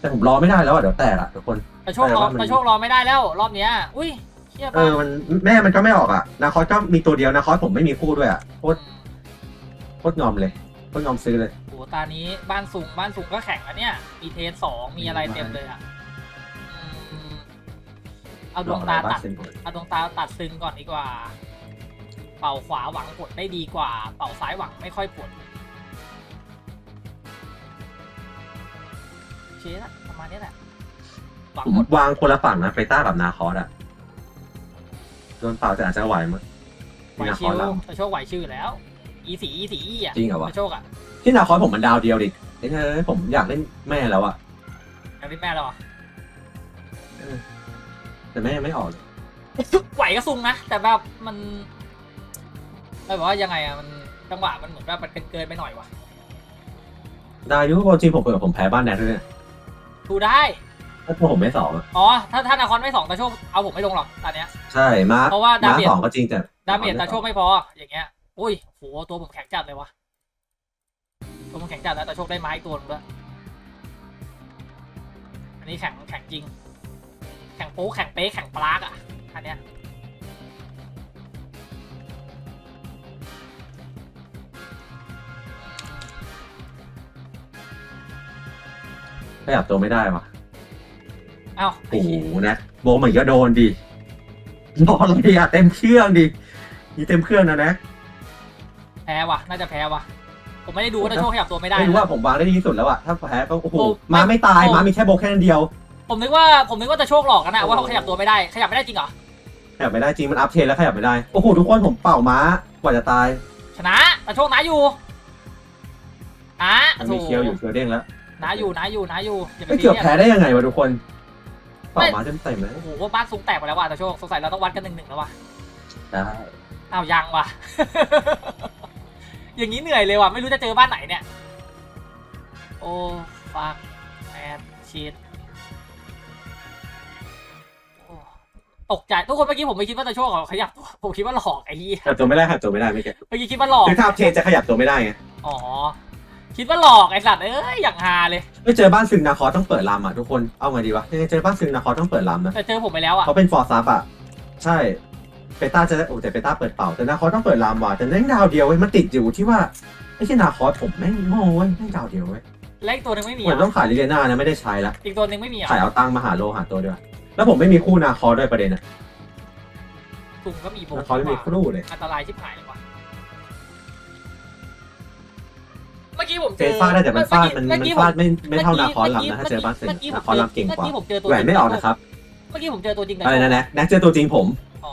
S2: แต่ผมรอไม่ได้แล้วอะเดี๋ยวแตกอะทุกคน
S1: ตะโชครอ
S2: แต่ว่ามัน
S1: ตะโชครอไม่ได้แล้ว รอบเนี้ย อุ้ย เฮีย
S2: เออมันแม่มันก็ไม่ออกอะนาคอสก็มีตัวเดียวนาคอสผมไม่มีคู่ด้วยอะโคตรโคตรงอมเลยโคตรงอมซื้อเลย
S1: โอ้โหตานี้บ้านสูงบ้านสูงก็แข่งแล้วเนี่ย มีเทสสองมีอะไรเต็มเลยอะอืมเอาดวงตาตัด เอาดวงตาตัดซึงก่อนดีกว่า เป่าขวาหวังผลได้ดีกว่า เป่าซ้ายหวังไม่ค่อยผลโอเคละประมาณนี้แหละ หวัง
S2: ผม
S1: ผล
S2: วางคนละฝั่งนะเฟต้ากับนาคอสอะ โดนเปล่าแต่อาจจะไหวมั้ง
S1: ไหว
S2: นาค
S1: ชิ
S2: อส
S1: ว
S2: แล้ว
S1: ตะโชคไหวชื่อแล้ว อีสีอีสีอีอะ
S2: จริงเหรอวะ
S1: ตะโชคอะ
S2: ที่นาคอสผมมันดาวเดียวดิเอ้ยผมอยากเล่นแม่แล้วอะ
S1: อยากเป็นแม่แล้วเหรอ
S2: แต่แม่ยังไม่ออกเลย
S1: ไหวก็ซุงนะแต่แบบมันแบบว่ายังไงอะมันจังหวะมันเหมือนแบบมันเกินเกินไปหน่อยวะ
S2: ได้อยุคจริงผมเปิดผมแพ้บ้านแนทด้วยเนี่ย
S1: ดูได้
S2: ถ้าผมไม่สองอะ
S1: อ๋อ ถ้าถ้านาคอนไม่สองตาโชคเอาผมไม่ลงหรอกตอนเนี้ย
S2: ใช่มา
S1: เพราะว่าดา
S2: มา
S1: เมจ
S2: สองก็จริงแต่
S1: ดาเมจตาโชคไม่พอ อย่างเงี้ย อุ้ยโหตัวผมแข็งจัดเลยวะตัวผมแข็งจัดแล้วตาโชคได้ไม้ตัวนึงด้วยอันนี้แข็งแข็งจริง แข็งโป๊ะแข็งเป๊ะแข็งปลากอะอันเนี้ย
S2: ขยับตัวไม่ได้วะ
S1: เอ้าไอ้
S2: โอ้โห
S1: เหี้ย
S2: นะโบเหมือนก็โดนดิโดนอะไรอะเต็มเครื่องดินี่เต็มเครื่องนะนะ
S1: แพ้ว่ะ น่าจะแพ้ว่ะ ผมไม่ได้ดูว่าตาโชคขยับตัวไม่ได้
S2: ไม่รู้
S1: นะ
S2: ว่าผมวางได้ดีที่สุดแล้วอะถ้าแพ้ก็โอ้โห
S1: โอ้
S2: ม้าไม่ตาย
S1: โอ้
S2: ม้ามีแค่โบแค่นั้นเดียว
S1: ผมนึกว่าผมนึกว่าจะโชคหลอกกันนะว่าเขาขยับตัวไม่ได้ขยับไม่ได้จริงเหรอ
S2: ขยับไม่ได้จริงมันอัพเทนแล้วขยับไม่ได้โอ้โหทุกคนผมเป่าม้ากว่าจะตาย
S1: ชนะแต่โชคนะอยู่นะ
S2: มันมีเคียวอยู่เคียวเด้งแล้ว
S1: นะอยู่นะอยู่นะอยู่อย่าไป
S2: ไม่
S1: ซี
S2: เกือบ
S1: เรียส
S2: แพ้ได้ยังไงวะทุกคน เป่าม้าเต็มเต็มๆเลย
S1: โอ้โหว่าบ้านซุ้งแตกไปแล้วว่ะแต่โชคสงสัยเราต้องวัดกันหนึ่งหนึ่งแล้วว่ะ
S2: ได้
S1: อ้าวยังว่ะ อย่างนี้เหนื่อยเลยว่ะไม่รู้จะเจอบ้านไหนเนี่ย โอ้ฟักแมนชีตตกใจทุกคนเมื่อกี้ผมไม่คิดว่าจะโชคเขาขยับตัวผมคิดว่าหลอกไอ้เหี้ย
S2: ขยับตัวไม่ได้ขยับตัวไม่ได้ไม่แก
S1: เมื่อกี้คิดว่าหลอก
S2: คือถ้าอัพเทนจะขยับตัวไม่ได้ไง
S1: อ๋อ คิดว่าหลอกไอ้สัตว์เอ้ยอย่างฮาเลย
S2: ไม่เจอบ้านซึงนาคอต้องเปิดลำอะทุกคนเอาไงดีวะยังไงเจอบ้านซึงนาคอต้องเปิดลำนะ
S1: แต่เจอผมไปแล้วอะ
S2: เขาเป็นฟอร์ซับอะใช่เปต้าจะได้โอ้แต่เปต้าเปิดเป่าแต่นาคอสต้องเปิดลามว่ะแต่แม่งดาวเดียวเว้ยมันติดอยู่ที่ว่าไอ้ที่นาคอสผมแม่งโง่เว้ยแม่งดาวเดียวเว้ย
S1: และอีกตัวหนึ่งไม่มี
S2: เหมือน
S1: อะ
S2: ต้องขายลิเลียนานะไม่ได้ใช้ละ
S1: อีกตัวหนึ่งไม่มีอะ
S2: ขายเอาตังค์มาหาโลหาตัวด้วยแล้วผมไม่มีคู่นาคอสด้วยประเด็นอะ
S1: ตุงก็มีโบ
S2: นาคอสไม่มีคู่เลย
S1: อันตรายชิบหายเลยว่ะ เมื่อกี้กี้ผม
S2: เฟ
S1: เจอ
S2: ซฟาดได้แต่มันฟาดมัน
S1: เมื่
S2: มัน
S1: อกี้
S2: ฟาดไม่ไม่เท่า
S1: เมื่
S2: นา
S1: อกี้
S2: คอนลำนะถ้าเจอบ้านเซน
S1: เมื่อกี้ผม
S2: นาคอนลำเก่งกว่า
S1: เมื่อกี้ผมเจอตัว
S2: แหวนไม่ออกนะครับ
S1: เมื่อกี้ผมเจอตัวจริง
S2: อะไรนะแน็กแน็กเจอตัวจริงผม
S1: อ๋อ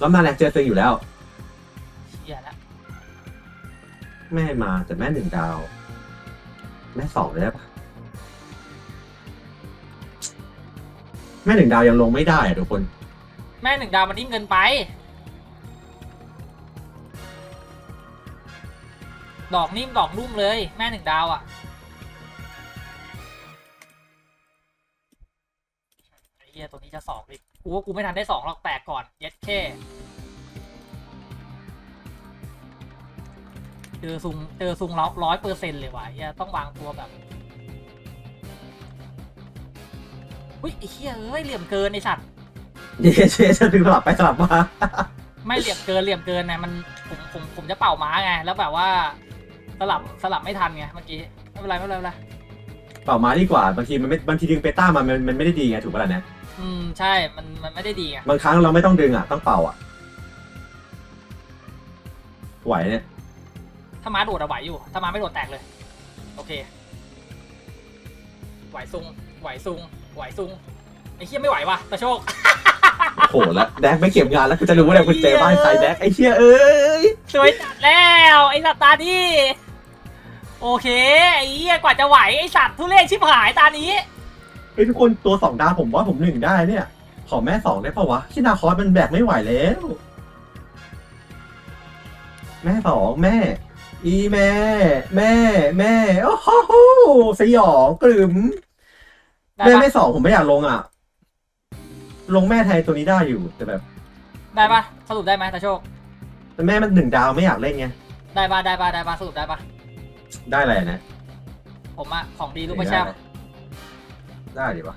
S2: รอบหน้าแน็กเจอตัวอยู่แล้ว
S1: เชี่ยละ
S2: แม่มาแต่แม่หนึ่งดาว แม่สองเลยได้ปะแม่หนึ่งดาวยังลงไม่ได้อะทุกคน
S1: แม่หนึ่งดาวมันนิ่มเกินไป ดอกนิ่มดอกนุ่มเลย แม่หนึ่งดาวอะไอ้เฮียตัวนี้จะสองอีกกูว่ากูไม่ทันได้สองหรอกแตกก่อน เย็ดแค่เจอซุงเจอซุงร้อยเปอร์เซ็นต์เลยว่ะเฮียต้องวางตัวแบบอุ้ยไอ้เฮียเอ้ยเหลี่ยมเกินไอ้สัตว์
S2: เย้เชฉันถึงสลับไปสลับมา
S1: ไม่เหลี่ยมเกินเหลี่ยมเกินนะมันผมผมผมจะเป่าม้าไงแล้วแบบว่า สลับสลับไม่ทันไงเมื่อกี้ไม่เป็นไรไม่เป็นไรไม่เป็นไร
S2: เป่ามาดีกว่าบางทีมันไม่บางทีดึงเปต้ามามันมันไม่ได้ดีไงถูกปะล่ะเนี่ย
S1: อืมใช่มันมันไม่ได้ดีไง
S2: บางครั้งเราไม่ต้องดึงอะต้องเป่าอะไหวเนี่ย
S1: ถ้าม้าโดดอะไหวอยู่ ถ้าม้าไม่โดดแตกเลย โอเค ไหวซุงไหวซุงไหวซุงไอ้เหี้ยไม่ไหวว่ะตะโชค
S2: โอ้โหแล้วแดกไม่เก็บงานแล้วกูจะรู้ว่าเนี่ยกูเจอบ้านใครแดกไอ้เชี่ยเอ้ย
S1: สวยจัดแล้ว ไอ้สัตว์ตานี่ โอเคไอ้เหี้ยกว่าจะไหวไอ้สัตว์ทุเรศชิบหายตานี้
S2: เฮ้ยทุกคนตัวสองดาวผมว่าผมหนึ่งได้เนี่ย ขอแม่สองได้ปะวะที่นาคอสมันแบกไม่ไหวแล้ว แม่สองแม่ อีแม่ แม่ แม่โอ้โหสยองกลืม
S1: ได้
S2: แม่
S1: ปะ
S2: ไม่สองผมไม่อยากลงอะ ลงแม่ไทยตัวนี้ได้อยู่แต่แบบ
S1: ได้ปะสรุปได้ไหมตะโชค
S2: แต่แม่มันหนึ่งดาวไม่อยากเล่นไง
S1: ได้ปะได้ปะได้ปะสรุปได้ปะ
S2: ได้อะไรนะ
S1: ผมอะของดีลูกไม่ใช่
S2: ได้ได้ดิวะ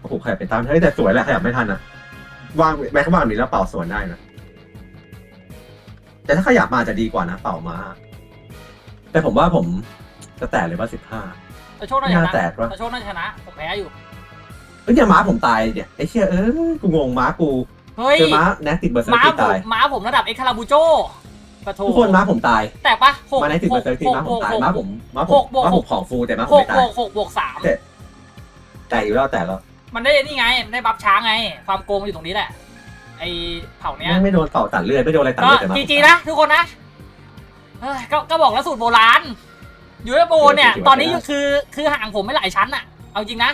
S2: โอ้โหขยับไปตามเฮ้ยแต่สวยแหละขยับไม่ทันอะวางแม็กวางนี้แล้วเป่าสวนได้นะ แต่ถ้าขยับมาจะดีกว่านะ เป่ามา แต่ผมว่าผมจะแตะเลยว่าสิบห้า
S1: ตะโชคน่าจะช
S2: น่าแตก
S1: นะ
S2: วะ
S1: ตะโชคน่าจะชนะผมแพ้อยู่
S2: เอ้ยเนี่ยม้าผมตายเนี่ยไอ้เชี่ยเอ้ยกูงงม้ากู
S1: เฮ้ย
S2: เจอม้าแนกติดเบอร์เซอร์
S1: ม้า
S2: กี
S1: ผม
S2: ตาย
S1: ม้าผมระดับเอ็กคาราบูโจ ปะโถ
S2: ทุกคนม้าผมตาย
S1: แต่ปะหก
S2: ม้าแนกติด
S1: ห
S2: เบอกร์เซอร์กี
S1: หก
S2: ม้าผ
S1: ห
S2: ม
S1: ก
S2: ตาย
S1: หก
S2: ม้าผมม้าผ
S1: ห
S2: ม
S1: กบวก
S2: ม้า
S1: ห
S2: ผ
S1: ก
S2: มของฟูแต่ม้าผ
S1: ห
S2: ม
S1: ก
S2: ไม่
S1: บ
S2: ตา
S1: วยกหกบวกสาม
S2: เจ็ดแต่อยู่แล้วแต่แล้ว
S1: มันได้นี่ไงมันได้บัฟช้าไง ความโกงอยู่ตรงนี้แหละ ไอเผ่าเนี้ย
S2: แม่งไม่โดนเป่าตัดเลือดไม่โดนอะไรตัด
S1: ก็
S2: เลือดแต่ม้า
S1: จี
S2: ผม
S1: จี
S2: ตาย
S1: นะทุกคนนะเอ้ยก็ก็บอกแล้วสูตรโบราณยูเอฟโอเนี่ย
S2: จริงๆ
S1: ตอนนี้
S2: ไม่ได้
S1: คือคือห่างผมไม่หลายชั้นอะเอาจริงนะ